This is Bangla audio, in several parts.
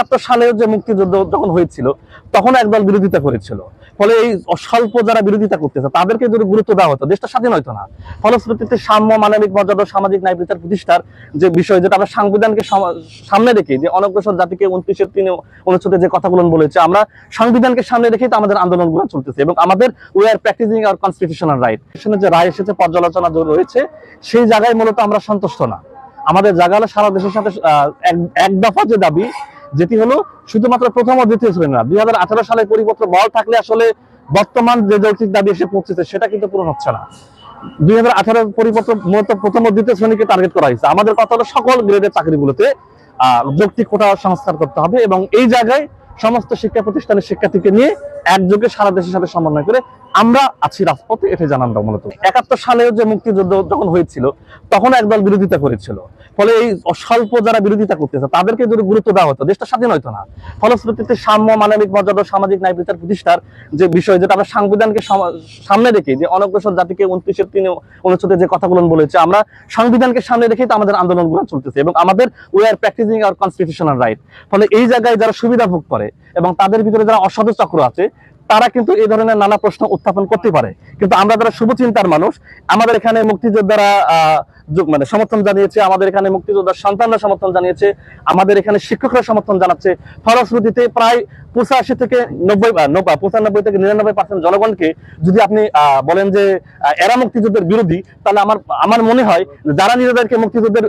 একাত্তর সালে যে মুক্তিযুদ্ধ যখন হয়েছিল, তখন একদল বিরোধিতা করেছিল। ফলে এই স্বল্প যারা বিরোধিতা করতেছে, তাদেরকে যদি গুরুত্ব দেওয়া হতো, দেশটা স্বাধীন হতো না। ফলশ্রুতিতে সাম্য, মানবিক মর্যাদা, সামাজিক ন্যায় বিচার প্রতিষ্ঠার যে বিষয়, যেটা আমরা সংবিধানকে সামনে রেখে যে অনগ্রসর জাতিকে উনত্রিশের তিন অনুচ্ছেদে যে কথাগুলো বলেছে, আমরা সংবিধানকে সামনে রেখেই তো আমাদের আন্দোলনগুলো চলতেছে এবং আমাদের we are practising our constitutional right যে রায় এসেছে, পর্যালোচনা রয়েছে, সেই জায়গায় মূলত আমরা সন্তুষ্ট না। আমাদের জায়গা হলো সারা দেশের সাথে এক দফা যে দাবি যেটি হলো শুধুমাত্র প্রথম ও দ্বিতীয় শ্রেণি না দুই হাজার আঠারো সালে পরিপত্র বল থাকলে আসলে বর্তমান যে যৌক্তিক দাবি এসে পৌঁছেছে সেটা কিন্তু পূরণ হচ্ছে না। দুই হাজার আঠারো পরিপত্র মূলত প্রথম ও দ্বিতীয় শ্রেণীকে টার্গেট করা হয়েছে। আমাদের কথা হলো সকল গ্রেডের চাকরিগুলোতে আহ, যৌক্তিক কোটা সংস্কার করতে হবে এবং এই জায়গায় সমস্ত শিক্ষা প্রতিষ্ঠানের শিক্ষার্থীকে নিয়ে একযোগে সারা দেশের সাথে সমন্বয় করে আমরা আছি রাজপথে, এটাই জানান দাও মূলত। একাত্তর সালে যে মুক্তিযুদ্ধ যখন হয়েছিল, তখন একদল বিরোধিতা করেছিল। ফলে এই স্বল্প যারা বিরোধিতা করতেছে, তাদেরকে যদি গুরুত্ব দেওয়া হতো, দেশটা স্বাধীন হতো না। ফলশ্রুতিতে সাম্য, মানবিক, মর্যাদা, সামাজিক, ন্যায় বিচার প্রতিষ্ঠার যে বিষয়, যেটা আমরা সংবিধানকে সামনে রেখে যে অনগ্রসর জাতিকে উনত্রিশের তিন অনুচ্ছেদে যে কথাগুলো বলেছে, আমরা সংবিধানকে সামনে রেখেই তো আমাদের আন্দোলনগুলো চলতেছে এবং আমাদের we are practising our constitutional right ফলে এই জায়গায় যারা সুবিধা ভোগ করে এবং তাদের ভিতরে যারা অসাধু চক্র আছে তারা কিন্তু এই ধরনের নানা প্রশ্ন উত্থাপন করতে পারে। কিন্তু আমরা যারা শুভচিন্তার মানুষ, আমাদের এখানে মুক্তিযোদ্ধারা মানে সমর্থন জানিয়েছে, আমাদের এখানে মুক্তিযোদ্ধার সন্তানরা সমর্থন জানিয়েছে, আমাদের এখানে শিক্ষকরা সমর্থন জানাচ্ছে। ফলশ্রুতিতে প্রায় পঁচাশি থেকে নব্বই পঁচানব্বই থেকে নিরানব্বই পার্সেন্ট জনগণকে যদি আপনি বলেন যে এরা মুক্তিযুদ্ধের বিরোধী, তাহলে আমার আমার মনে হয় যারা নিজেদেরকে মুক্তিযুদ্ধের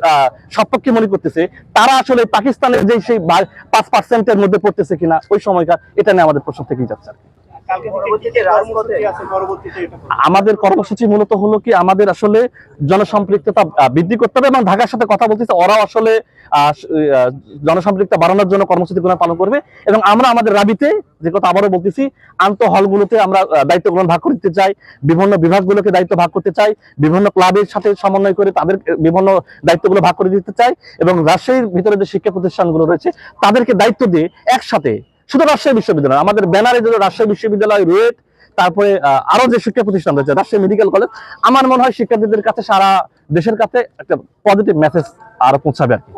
সপক্ষে মনে করতেছে, তারা আসলে পাকিস্তানের যে সেই পাঁচ পার্সেন্টের মধ্যে পড়তেছে কিনা, ওই সময়কার, এটা নিয়ে আমাদের প্রশ্ন থেকেই যাচ্ছে আমাদের কর্মসূচি মূলত হলো কি আমাদের আসলে জনসম্পৃক্ততা বৃদ্ধি করতে হবে এবং ঢাকার সাথে কথা বলতেছে ওরাও আসলে জনসম্পৃক্ততা বাড়ানোর জন্য কর্মসূচি গ্রহণ পালন করবে এবং আমরা আমাদের রাবিতে যে কথা আবারও বলতেছি আন্ত হলগুলোতে আমরা দায়িত্ব গ্রহণ ভাগ করতে চাই বিভিন্ন বিভাগগুলোকে দায়িত্ব ভাগ করতে চাই বিভিন্ন ক্লাবের সাথে সমন্বয় করে তাদের বিভিন্ন দায়িত্বগুলো ভাগ করে দিতে চাই এবং রাজশাহীর ভিতরে যে শিক্ষা প্রতিষ্ঠানগুলো রয়েছে তাদেরকে দায়িত্ব দিয়ে একসাথে শুধু রাজশাহী বিশ্ববিদ্যালয় আমাদের ব্যানারে যে রাজশাহী বিশ্ববিদ্যালয়, রুয়েট, তারপরে আরও যে শিক্ষা প্রতিষ্ঠান রয়েছে, রাজশাহী মেডিকেল কলেজ, আমার মনে হয় শিক্ষার্থীদের কাছে সারা দেশের কাছে একটা পজিটিভ মেসেজ আরও পৌঁছাবে আর কি।